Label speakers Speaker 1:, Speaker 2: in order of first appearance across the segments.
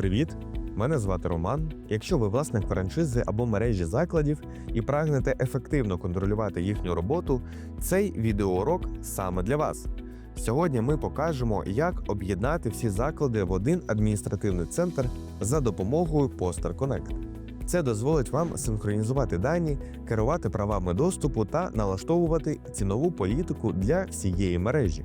Speaker 1: Привіт! Мене звати Роман. Якщо ви власник франшизи або мережі закладів і прагнете ефективно контролювати їхню роботу, цей відеоурок саме для вас. Сьогодні ми покажемо, як об'єднати всі заклади в один адміністративний центр за допомогою Poster Connect. Це дозволить вам синхронізувати дані, керувати правами доступу та налаштовувати цінову політику для всієї мережі.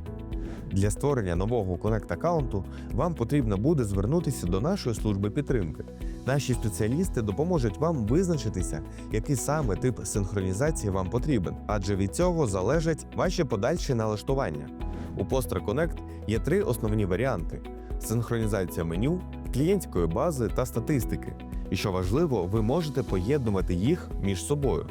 Speaker 1: Для створення нового Connect аккаунту вам потрібно буде звернутися до нашої служби підтримки. Наші спеціалісти допоможуть вам визначитися, який саме тип синхронізації вам потрібен, адже від цього залежать ваші подальші налаштування. У Postra Connect є три основні варіанти: синхронізація меню, клієнтської бази та статистики. І що важливо, ви можете поєднувати їх між собою.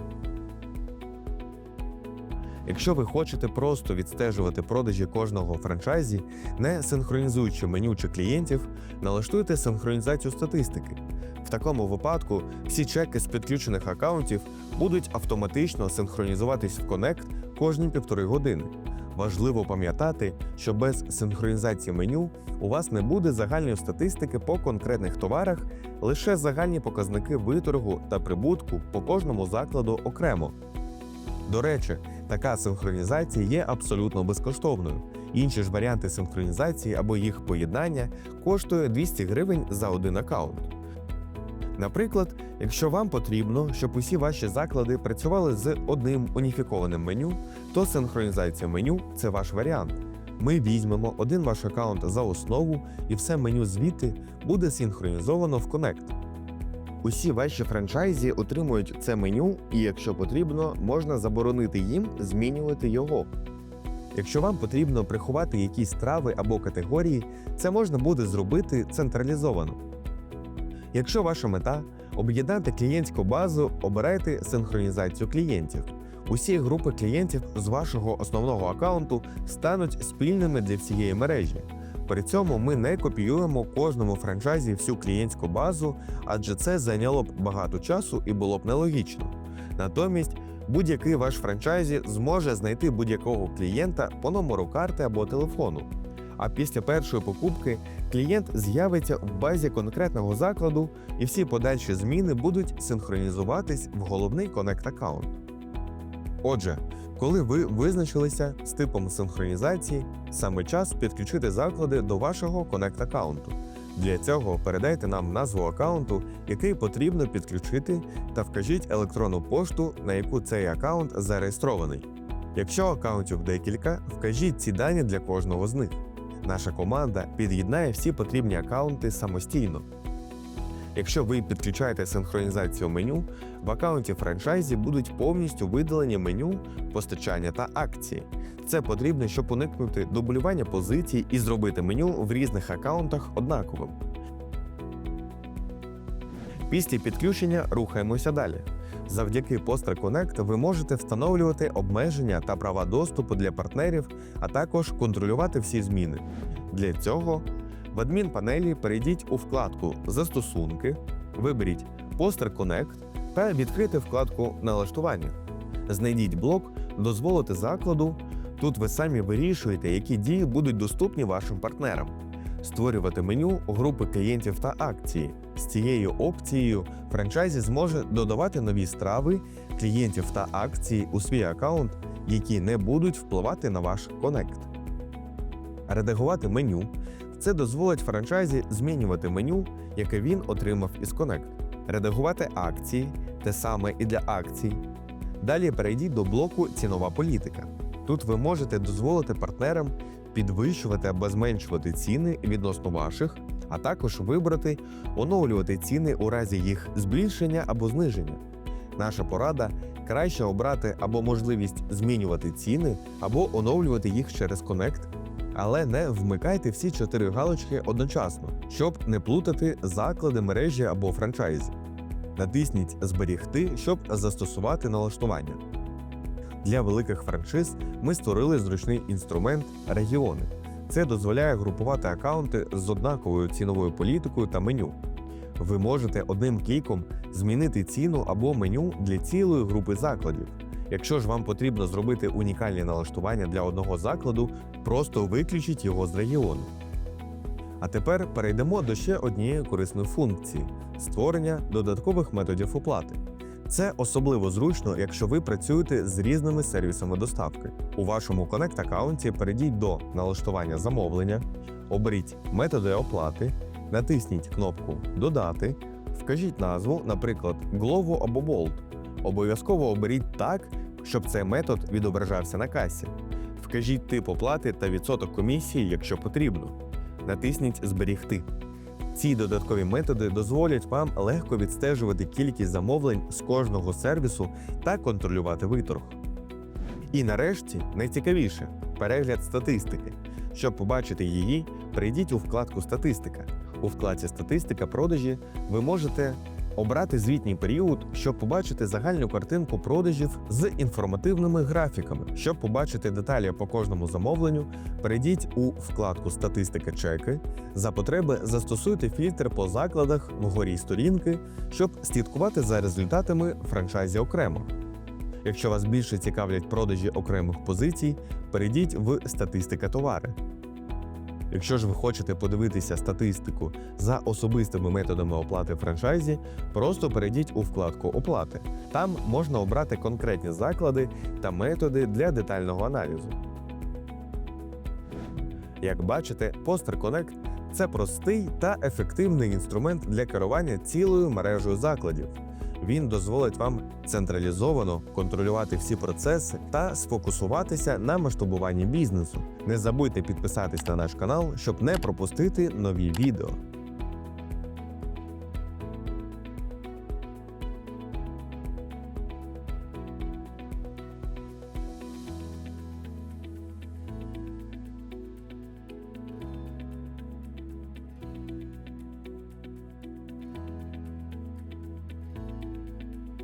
Speaker 1: Якщо ви хочете просто відстежувати продажі кожного франчайзі, не синхронізуючи меню чи клієнтів, налаштуйте синхронізацію статистики. В такому випадку всі чеки з підключених аккаунтів будуть автоматично синхронізуватись в Connect кожні півтори години. Важливо пам'ятати, що без синхронізації меню у вас не буде загальної статистики по конкретних товарах, лише загальні показники виторгу та прибутку по кожному закладу окремо. До речі, така синхронізація є абсолютно безкоштовною. Інші ж варіанти синхронізації або їх поєднання коштує 200 гривень за один аккаунт. Наприклад, якщо вам потрібно, щоб усі ваші заклади працювали з одним уніфікованим меню, то синхронізація меню це ваш варіант. Ми візьмемо один ваш аккаунт за основу, і все меню звідти буде синхронізовано в Connect. Усі ваші франчайзі отримують це меню, і якщо потрібно, можна заборонити їм змінювати його. Якщо вам потрібно приховати якісь страви або категорії, це можна буде зробити централізовано. Якщо ваша мета об'єднати клієнтську базу, обирайте синхронізацію клієнтів. Усі групи клієнтів з вашого основного аккаунту стануть спільними для всієї мережі. При цьому ми не копіюємо кожному франчайзі всю клієнтську базу, адже це зайняло б багато часу і було б нелогічно. Натомість, будь-який ваш франчайзі зможе знайти будь-якого клієнта по номеру карти або телефону. А після першої покупки клієнт з'явиться в базі конкретного закладу, і всі подальші зміни будуть синхронізуватись в головний Connect аккаунт. Отже, коли ви визначилися з типом синхронізації, саме час підключити заклади до вашого Connect аккаунту. Для цього передайте нам назву аккаунту, який потрібно підключити, та вкажіть електронну пошту, на яку цей аккаунт зареєстрований. Якщо аккаунтів декілька, вкажіть ці дані для кожного з них. Наша команда під'єднає всі потрібні аккаунти самостійно. Якщо ви підключаєте синхронізацію меню, в аккаунті франчайзі будуть повністю видалені меню, постачання та акції. Це потрібно, щоб уникнути дублювання позицій і зробити меню в різних аккаунтах однаковим. Після підключення рухаємося далі. Завдяки Poster Connect ви можете встановлювати обмеження та права доступу для партнерів, а також контролювати всі зміни. Для цього в адмінпанелі перейдіть у вкладку Застосунки, виберіть Poster Connect та відкрити вкладку Налаштування. Знайдіть блок Дозволити закладу. Тут ви самі вирішуєте, які дії будуть доступні вашим партнерам. Створювати меню групи клієнтів та акції. З цією опцією франчайзі зможе додавати нові страви, клієнтів та акції у свій аккаунт, які не будуть впливати на ваш Connect. Редагувати меню це дозволить франчайзі змінювати меню, яке він отримав із Connect, редагувати акції, те саме і для акцій. Далі перейдіть до блоку Цінова політика. Тут ви можете дозволити партнерам підвищувати або зменшувати ціни відносно ваших, а також вибрати оновлювати ціни у разі їх збільшення або зниження. Наша порада краще обрати або можливість змінювати ціни, або оновлювати їх через Connect, але не вмикайте всі чотири галочки одночасно, щоб не плутати заклади мережі або франчайзі. Натисніть Зберігти, щоб застосувати налаштування. Для великих франшиз ми створили зручний інструмент регіони. Це дозволяє групувати аккаунти з однаковою ціновою політикою та меню. Ви можете одним кліком змінити ціну або меню для цілої групи закладів. Якщо ж вам потрібно зробити унікальні налаштування для одного закладу, просто виключіть його з регіону. А тепер перейдемо до ще однієї корисної функції створення додаткових методів оплати. Це особливо зручно, якщо ви працюєте з різними сервісами доставки. У вашому Connect аккаунті перейдіть до налаштування замовлення, оберіть методи оплати, натисніть кнопку Додати, вкажіть назву, наприклад, Glovo або Bolt. Обов'язково оберіть так, щоб цей метод відображався на касі. Вкажіть тип оплати та відсоток комісії, якщо потрібно. Натисніть Зберігти. Ці додаткові методи дозволять вам легко відстежувати кількість замовлень з кожного сервісу та контролювати виторг. І нарешті найцікавіше перегляд статистики. Щоб побачити її, перейдіть у вкладку Статистика. У вкладці Статистика продажі ви можете обрати звітній період, щоб побачити загальну картинку продажів з інформативними графіками. Щоб побачити деталі по кожному замовленню, перейдіть у вкладку Статистика чеки. За потреби застосуйте фільтр по закладах вгорі сторінки, щоб слідкувати за результатами франчайзі окремо. Якщо вас більше цікавлять продажі окремих позицій, перейдіть в статистика товари. Якщо ж ви хочете подивитися статистику за особистими методами оплати франчайзі, просто перейдіть у вкладку Оплати. Там можна обрати конкретні заклади та методи для детального аналізу. Як бачите, Poster Connect – це простий та ефективний інструмент для керування цілою мережею закладів. Він дозволить вам централізовано контролювати всі процеси та сфокусуватися на масштабуванні бізнесу. Не забудьте підписатись на наш канал, щоб не пропустити нові відео.